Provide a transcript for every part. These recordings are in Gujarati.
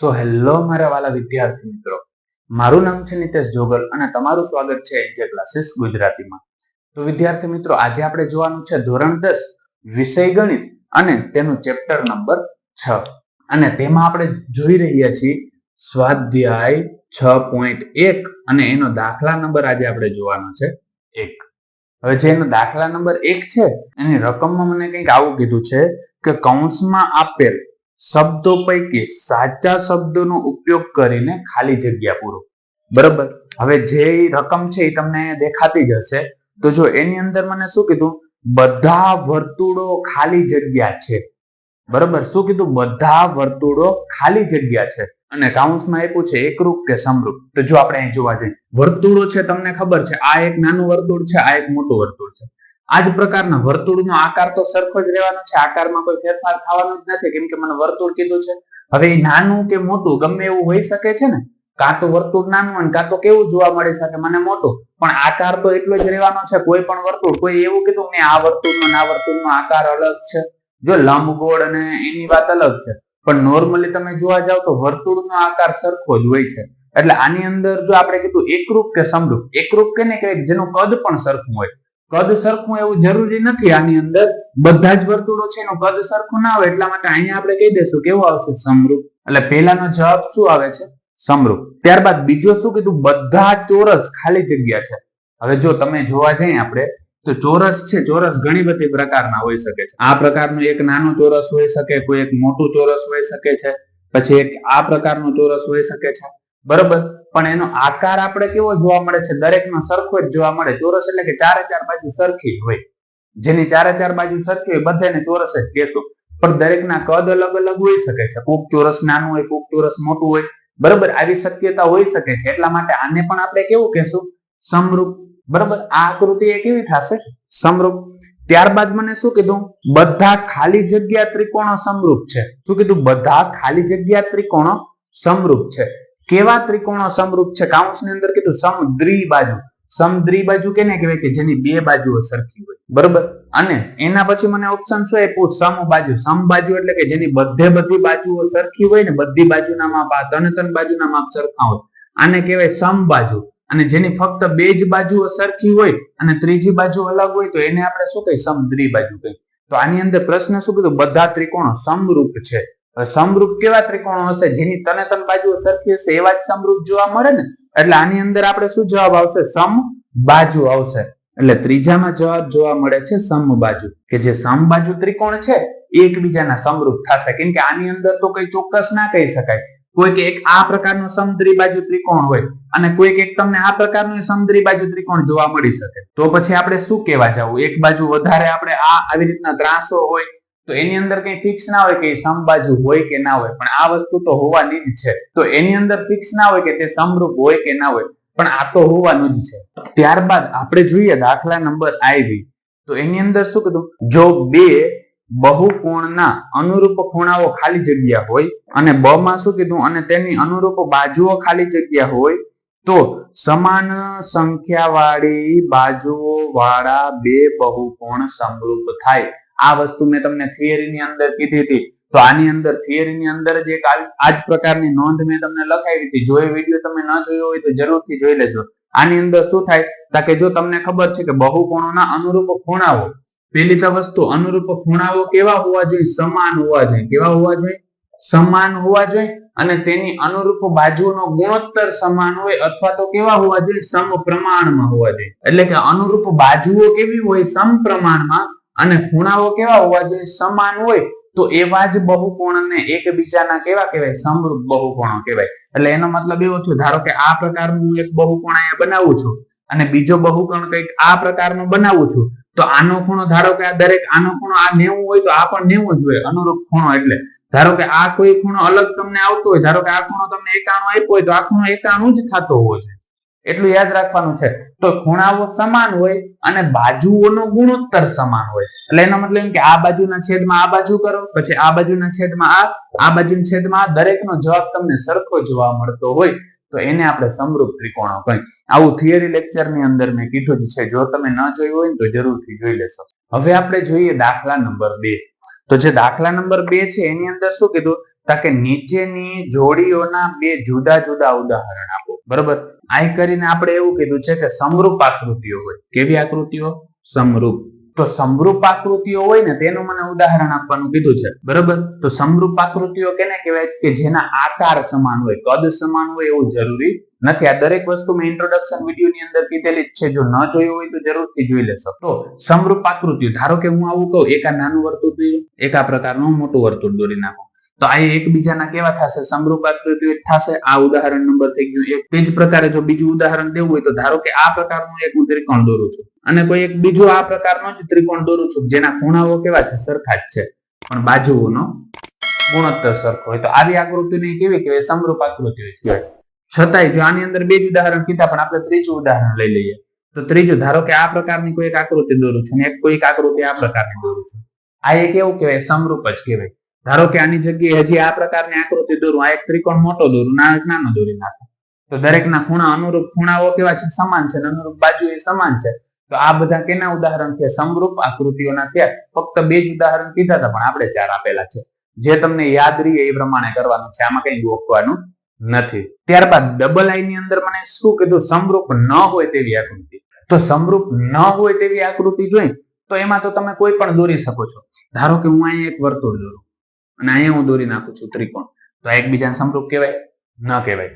સો હેલો મારા વાલા વિદ્યાર્થી મિત્રો. મારું નામ છે નિતેશ જોગલ અને તમારું સ્વાગત છે એન્જે ક્લાસીસ ગુજરાતીમાં. તો વિદ્યાર્થી મિત્રો, આજે આપણે જોવાનું છે ધોરણ દસ, વિષય ગણિત અને તેનું ચેપ્ટર નંબર છ. અને તેમાં આપણે જોઈ રહ્યા છીએ સ્વાધ્યાય છ પોઈન્ટ એક અને એનો દાખલા નંબર આજે આપણે જોવાનો છે એક. હવે જે એનો દાખલા નંબર એક છે, એની રકમમાં મને કંઈક આવું કીધું છે કે કૌંસમાં આપેલ શબ્દો પૈકી સાચા શબ્દોનો ઉપયોગ કરીને ખાલી જગ્યા પૂરો. બરાબર? હવે જે રકમ છે એ તમને દેખાતી જ હશે. તો જો એની અંદર મને શું કીધું? બધા વર્તુળો ખાલી જગ્યા છે. બરાબર? શું કીધું? બધા વર્તુળો ખાલી જગ્યા છે. અને કાઉન્સમાં આપ્યું છે, એકરૂપ કે સમરૂપ. તો જો આપણે અહીં જોવા જઈએ. વર્તુળો છે, તમને ખબર છે, આ એક નાનું વર્તુળ છે, આ એક મોટું વર્તુળ છે. આ જ પ્રકારના વર્તુળનો આકાર તો સરખો જ રહેવાનો છે. આકારમાં કોઈ ફેરફાર થવાનો જ નથી. કેમ કે મને વર્તુળ કીધું છે. હવે નાનું કે મોટું ગમે એવું હોઈ શકે છે ને? કાં તો વર્તુળ નાનું અને કાં તો કેવું જોવા મળી શકે મને મોટું. પણ આકાર તો એટલો જ રહેવાનો છે. કોઈ પણ વર્તુળ, કોઈ એવું કીધું મેં આ વર્તુળનો ના વર્તુળનો આકાર અલગ છે. જો લંબગોળ અને એની વાત અલગ છે. પણ નોર્મલી તમે જોવા જાવ તો વર્તુળનો આકાર સરખો જ હોય છે. એટલે આની અંદર જો આપણે કીધું એકરૂપ કે સમરૂપ. એકરૂપ કે ને કે જેનું કદ પણ સરખું હોય. કદ સરખું એવું જરૂરી નથી. આની અંદર બધા જ વર્તુળો છે, એનું કદ સરખું ના આવે, એટલા માટે અહીંયા આપણે કહી દઈશું કેવું આવશે સમરૂપ. એટલે પહેલાનો જવાબ શું આવે છે? સમરૂપ. ત્યારબાદ બીજો શું કીધું? બધા ચોરસ ખાલી જગ્યા છે. હવે જો તમે જોવા જઈએ આપણે, તો ચોરસ છે, ચોરસ ઘણી બધી પ્રકારના હોઈ શકે છે. આ પ્રકારનું એક નાનું ચોરસ હોઈ શકે, કોઈ એક મોટું ચોરસ હોઈ શકે છે. પછી એક આ પ્રકારનું ચોરસ હોઈ શકે છે. બરોબર? પણ એનો આકાર આપણે કેવો જોવા મળે છે? દરેકનો સરખો જ જોવા મળે. ચોરસ એટલે કે ચારે ચાર બાજુ સરખી હોય. જેની ચારે ચાર બાજુ સરખી હોય, બધાને ચોરસ જ કહેશું. પણ દરેકના કદ અલગ અલગ હોઈ શકે છે. કોક ચોરસ નાનું હોય, કોક ચોરસ મોટું હોય. બરોબર? આવી શક્યતા હોઈ શકે છે. એટલા માટે આને પણ આપણે કેવું કહેશું? સમરૂપ. બરોબર? આ આકૃતિ એ કેવી થશે? સમરૂપ. ત્યારબાદ મને શું કીધું? બધા ખાલી જગ્યા ત્રિકોણો સમરૂપ છે. શું કીધું? બધા ખાલી જગ્યા ત્રિકોણો સમરૂપ છે. કેવા ત્રિકોણો સમરૂપ છે? કાઉન્સની અંદર કીધું સમદ્રી બાજુ. સમદ્રી બાજુ કેને કહેવાય? કે જેની બે બાજુઓ સરખી હોય. બરોબર? અને એના પછી મને ઓપ્શન શું આપ્યું? સમ બાજુ. સમ બાજુ એટલે કે જેની બધે બધી બાજુઓ સરખી હોય ને, બધી બાજુના માપ આ ત્રણ ત્રણ બાજુના માપ સરખા હોય. આને કહેવાય સમ બાજુ. અને જેની ફક્ત બે જ બાજુઓ સરખી હોય અને ત્રીજી બાજુ અલગ હોય, તો એને આપણે શું કહીએ? સમદ્રી બાજુ કહીએ. તો આની અંદર પ્રશ્ન શું કીધું? બધા ત્રિકોણો સમરૂપ છે. સમરૂપ કેવા ત્રિકોણો હશે? જેની તને તન બાજુઓ સરખી હશે, એવા જ સમરૂપ જોવા મળે ને? એટલે આની અંદર આપણે શું જવાબ આવશે? સમ બાજુ આવશે. એટલે ત્રીજામાં જવાબ જોવા મળે છે સમ બાજુ, કે જે સમ બાજુ ત્રિકોણ છે એકબીજાના સમરૂપ થશે. કેમ કે આની અંદર તો કઈ ચોક્કસ ના કહી શકાય. કોઈક એક આ પ્રકારનો સમદ્રી બાજુ ત્રિકોણ હોય અને કોઈક એક તમને આ પ્રકારનું સમદ્રી બાજુ ત્રિકોણ જોવા મળી શકે. તો પછી આપણે શું કહેવા જવું? એક બાજુ વધારે આપણે આ આવી રીતના ત્રાસો હોય તો એની અંદર કઈ ફિક્સ ના હોય કે સમબાજુ હોય કે ના હોય, પણ આ વસ્તુ તો હોવાની જ છે. તો એની અંદર ફિક્સ ના હોય કે તે સમરૂપ હોય કે ના હોય, પણ આ તો હોવાનું જ છે. ત્યારબાદ આપણે જોઈએ દાખલા નંબર આઈવી તો એની અંદર શું કીધું? જો બે બહુકોણના અનુરૂપ ખૂણાઓ ખાલી જગ્યા હોય, અને બ માં શું કીધું? અને તેની અનુરૂપ બાજુઓ ખાલી જગ્યા હોય, તો સમાન સંખ્યા વાળી બાજુઓ વાળા બે બહુકોણ સમરૂપ થાય. આ વસ્તુ મેં તમને થિયરીની અંદર કીધી હતી. તો આની અંદર થિયરીની અંદર જ એક આ જ પ્રકારની નોંધ મેં તમને લખાવી હતી. જો એ વીડિયો તમે ન જોયો હોય તો જરૂરથી જોઈ લેજો. આની અંદર શું થાય? કે જો તમને ખબર છે કે બહુકોણોના અનુરૂપ ખૂણાઓ પેલી તો વસ્તુ, અનુરૂપ ખૂણાઓ કેવા હોવા જોઈએ? સમાન હોવા જોઈએ. કેવા હોવા જોઈએ? સમાન હોવા જોઈએ અને તેની અનુરૂપ બાજુનો ગુણોત્તર સમાન હોય અથવા તો કેવા હોવા જોઈએ? સમપ્રમાણમાં હોવા જોઈએ. એટલે કે અનુરૂપ બાજુઓ કેવી હોય? સમપ્રમાણમાં અને ખૂણાઓ કેવા હોવા જોઈએ? સમાન હોય તો એવા જ બહુકોણને એકબીજાના કેવા કહેવાય? સમરૂપ બહુકોણો કહેવાય. એટલે એનો મતલબ એવો થયો, ધારો કે આ પ્રકારનું એક બહુકોણ અહીંયા બનાવું છું અને બીજો બહુકોણ કંઈક આ પ્રકારનો બનાવું છું, તો આનો ખૂણો, ધારો કે આ દરેક આનો ખૂણો આ નેવું હોય તો આ પણ નેવું જ હોય, અનુરૂપ ખૂણો એટલે. ધારો કે આ કોઈ ખૂણો અલગ તમને આવતો હોય, ધારો કે આ ખૂણો તમને એકાણું આપ્યો હોય તો આ ખૂણો એકાણું જ થતો હોય. છે એટલું યાદ રાખવાનું છે. તો ખૂણાઓ સમાન હોય અને બાજુઓનો ગુણોત્તર સમાન હોય. એટલે એનો મતલબ કે આ બાજુના છેદમાં આ બાજુ કરો, પછી આ બાજુના છેદમાં આ આ બાજુના છેદમાં આ, દરેકનો જવાબ તમને સરખો જોવા મળતો હોય. તો એને આપણે સમરૂપ ત્રિકોણો કહી આવું થિયરી લેક્ચરની અંદર મેં કીધું જ છે. જો તમે ન જોયું હોય તો જરૂરથી જોઈ લેશો. હવે આપણે જોઈએ દાખલા નંબર બે. તો જે દાખલા નંબર બે છે, એની અંદર શું કીધું? તાકે નીચેની જોડીઓના બે જુદા જુદા ઉદાહરણ આપો. બરોબર? આ કરીને આપણે એવું કીધું છે કે સમરૂપ આકૃતિઓ હોય. કેવી આકૃતિઓ? સમરૂપ. તો સમરૂપ આકૃતિઓ હોય ને તેનું મને ઉદાહરણ આપવાનું કીધું છે. બરોબર? તો સમરૂપ આકૃતિઓ કેને કહેવાય? કે જેના આકાર સમાન હોય. કદ સમાન હોય એવું જરૂરી નથી. આ દરેક વસ્તુ મેં ઇન્ટ્રોડક્શન વીડિયો ની અંદર કીધેલી જ છે. જો ન જોયું હોય તો જરૂરથી જોઈ લેશો. તો સમરૂપ આકૃતિઓ. ધારો કે હું આવું કહું. એક આ નાનું વર્તુળ દોર્યું. એક આ પ્રકારનું મોટું વર્તુળ દોરી નાખો. તો આ એકબીજાના કેવા થશે? સમરૂપ આકૃતિ થશે. આ ઉદાહરણ નંબર થઈ ગયું એક. તે જ પ્રકારે જો બીજું ઉદાહરણ દેવું હોય તો ધારો કે આ પ્રકારનું એક હું ત્રિકોણ દોરું છું. અને કોઈ એક બીજો આ પ્રકારનો જ ત્રિકોણ દોરું છું. જેના ખૂણાઓ કેવા છે? સરખા જ છે. પણ બાજુઓનો ગુણોત્તર સરખો હોય તો આવી આકૃતિને કેવી કહેવાય? સમરૂપ આકૃતિ કહેવાય છતાંય જો આની અંદર બે જ ઉદાહરણ કીધા પણ આપણે ત્રીજું ઉદાહરણ લઈ લઈએ. તો ત્રીજું ધારો કે આ પ્રકારની કોઈ એક આકૃતિ દોરું છું ને એક કોઈ એક આકૃતિ આ પ્રકારની દોરું છું. આ એક એવું કહેવાય સમરૂપ જ કહેવાય. ધારો કે આની જગ્યાએ હજી આ પ્રકારની આકૃતિ દોરું, આ એક ત્રિકોણ મોટો દોરું ના નાનો દોરી નાખું. તો દરેકના ખૂણા અનુરૂપ ખૂણાઓ કેવા છે? સમાન છે અનુરૂપ બાજુ એ સમાન છે. તો આ બધા કેના ઉદાહરણ છે? સમરૂપ આકૃતિઓના થયા ફક્ત બે જ ઉદાહરણ કીધા હતા, પણ આપણે ચાર આપેલા છે. જે તમને યાદ રહીએ એ પ્રમાણે કરવાનું છે. આમાં કઈ ગોખવાનું નથી. ત્યારબાદ ડબલ આઈ ની અંદર મને શું કીધું? સમરૂપ ન હોય તેવી આકૃતિ. તો સમરૂપ ન હોય તેવી આકૃતિ જોઈ, તો એમાં તો તમે કોઈ પણ દોરી શકો છો. ધારો કે હું અહીંયા એક વર્તુળ દોરું. અને અહીંયા હું દોરી નાખું છું ત્રિકોણ. તો એકબીજાને સમરૂપ કહેવાય, ન કહેવાય.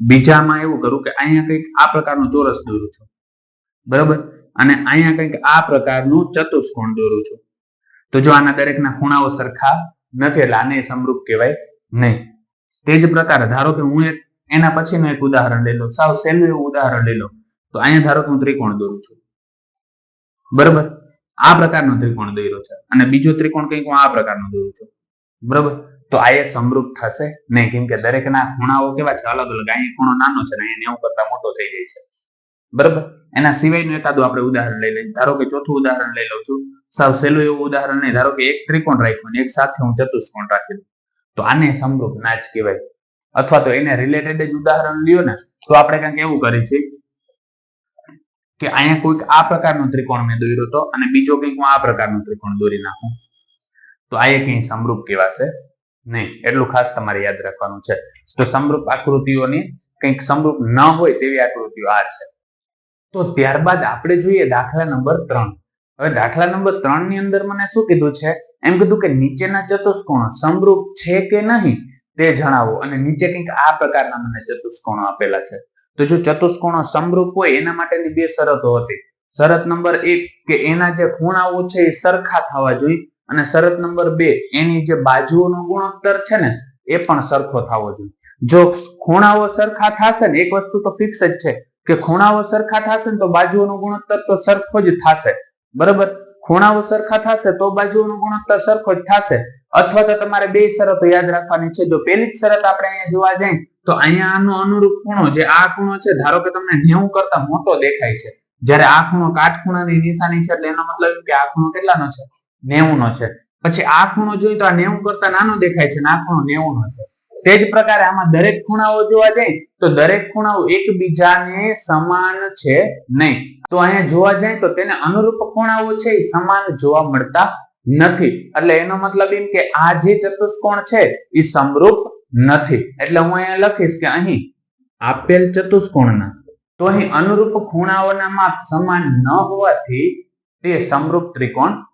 બીજામાં એવું કરું કે અહીંયા કંઈક આ પ્રકારનું ચોરસ દોરું છું. બરાબર? અને અહીંયા કંઈક આ પ્રકારનું ચતુષ્કોણ દોરું છું. તો જો આના દરેકના ખૂણાઓ સરખા નથી, એટલે આને સમરૂપ કહેવાય નહીં. તે જ પ્રકારે ધારો કે હું એક એના પછીનું એક ઉદાહરણ લઈ લો સાવ સહેલું એવું ઉદાહરણ લઈ લો તો અહીંયા ધારો કે હું ત્રિકોણ દોરું છું. બરાબર? આ પ્રકારનો ત્રિકોણ દોર્યો છે. અને બીજો ત્રિકોણ કંઈક હું આ પ્રકારનો દોરું છું. બરાબર? તો આ એ સમરૂપ થશે નહીં કેમ કે દરેકના ખૂણાઓ કેવા છે? અલગ અલગ. અહીંયા ખૂણો નાનો છે અહીંયા નેવું કરતા મોટો થઈ જાય છે. બરાબર? એના સિવાયનું એકાદું આપણે ઉદાહરણ લઈ લઈએ. ધારો કે ચોથું ઉદાહરણ લઈ લઉં છું. સાવ સહેલું એવું ઉદાહરણ નહીં. ધારો કે એક ત્રિકોણ રાખ્યું એક સાથે હું ચતુષ્કોણ રાખી દઉં. તો આને સમરૂપ ના જ કહેવાય. અથવા તો એને રિલેટેડ જ ઉદાહરણ લ્યો ને, તો આપણે કંઈક એવું કરીએ છીએ કે અહીંયા કોઈક આ પ્રકારનો ત્રિકોણ મેં દોર્યો હતો અને બીજો કંઈક હું આ પ્રકારનો ત્રિકોણ દોરી નાખું. તો આ એક અહીં સમરૂપ કહેવાશે. નહીં, એટલું ખાસ તમારે યાદ રાખવાનું છે. તો સમરૂપ આકૃતિઓની કંઈક સમરૂપ ન હોય તેવી આકૃતિઓ આ છે. તો ત્યારબાદ આપણે જોઈએ દાખલા નંબર ત્રણ. હવે દાખલા નંબર ત્રણની અંદર મને શું કીધું છે? એમ કીધું કે નીચેના ચતુષ્કોણ સમરૂપ છે કે નહીં તે જણાવો. અને નીચે કંઈક આ પ્રકારના મને ચતુષ્કોણો આપેલા છે. તો જો ચતુષ્કોણો સમરૂપ હોય, એના માટેની બે શરતો હતી. શરત નંબર એક કે એના જે ખૂણાઓ છે એ સરખા થવા જોઈએ. અને શરત નંબર બે, એની જે બાજુઓનો ગુણોત્તર છે ને, એ પણ સરખો થવો જોઈએ. જો ખૂણાઓ સરખા થશે ને, એક વસ્તુ તો ફિક્સ જ છે કે ખૂણાઓ સરખા થશે ને, તો બાજુઓનો ગુણોત્તર તો સરખો જ થશે. બરાબર? ખૂણાઓ સરખા થશે તો બાજુઓનો ગુણોત્તર સરખો જ થશે. અથવા તો તમારે બે શરતો યાદ રાખવાની છે. જો પેલી જ શરત આપણે અહીંયા જોવા જઈએ, તો અહીંયા આનો અનુરૂપ ખૂણો જે આ ખૂણો છે, ધારો કે તમને નેવું કરતા મોટો દેખાય છે. જ્યારે આ ખૂણો કાટખૂણાની નિશાની છે, એટલે એનો મતલબ કે આ ખૂણો કેટલાનો છે? નેવું નો છે. પછી આ ખૂણો જોઈએ તો આ નેવું કરતા નાનો દેખાય છે આ ખૂણો નેવું નો છે. તે જ પ્રકારે આમાં દરેક ખૂણાઓ જોવા જાય તો દરેક ખૂણાઓ એકબીજાને સમાન છે નહીં. તો અહીંયા જોવા જાય તો તેને અનુરૂપ ખૂણાઓ છે એ સમાન જોવા મળતા નથી. એટલે એનો મતલબ એમ કે આ જે ચતુષ્કોણ છે એ સમરૂપ નથી. એટલે હું અહીંયા લખીશ કે અહીં આપેલ ચતુષ્કોણના. તો અહીં અનુરૂપ ખૂણાઓના માપ સમાન ન હોવાથી તે સમરૂપ ત્રિકોણ